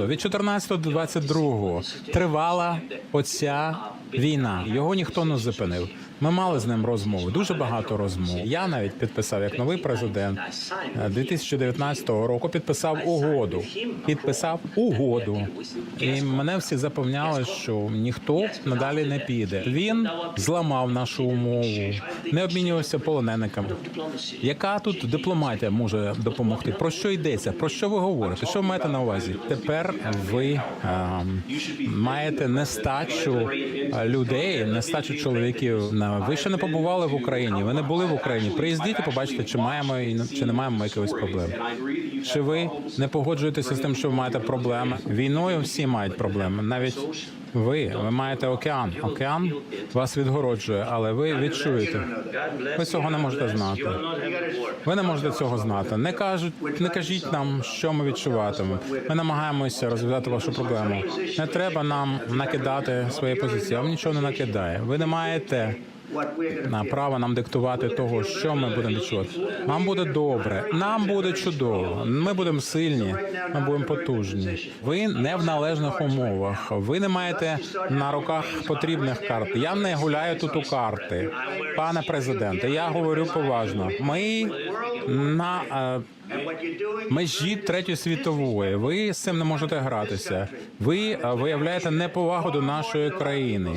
Від 14 до 22 тривала оця війна. Його ніхто не зупинив. Ми мали з ним розмови, дуже багато розмов. Я навіть підписав як новий президент е, 2019 року. Підписав угоду. Підписав угоду. І мене всі запевняли, що ніхто надалі не піде. Він зламав нашу умову, не обмінювався полонениками. Яка тут дипломатія може допомогти? Про що йдеться? Про що ви говорите? Що ви маєте на увазі? Тепер ви ем, маєте нестачу е, людей, нестачу чоловіків. На ви ще не побували в Україні. Ви не були в Україні. Приїздіть побачите, чи маємо і чи не маємо якихось проблем. Чи ви не погоджуєтеся з тим, що ви маєте проблеми? Війною всі мають проблеми. Навіть ви, ви маєте океан. Океан вас відгороджує, але ви відчуєте. Ви цього не можете знати. Ви не можете цього знати. Не кажуть, не кажіть нам, що ми відчуватимемо. Ми намагаємося розв'язати вашу проблему. Не треба нам накидати свої позиції. Вам нічого не накидає. Ви не маєте на право нам диктувати того, що ми будемо відчувати. Нам буде добре, нам буде чудово. Ми будемо сильні, ми будемо потужні. Ви не в належних умовах. Ви не маєте на руках потрібних карт. Я не гуляю тут у карти, пане президенте. Я говорю поважно. Ми на е, межі третьої світової. Ви з цим не можете гратися. Ви е, виявляєте неповагу до нашої країни.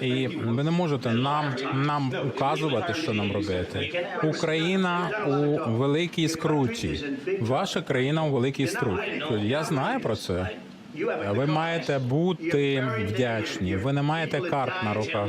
І ви не можете нам нам указувати, що нам робити. Україна у великій скруті. Ваша країна у великій скруті. Я знаю про це. Ви маєте бути вдячні. Ви не маєте карт на руках.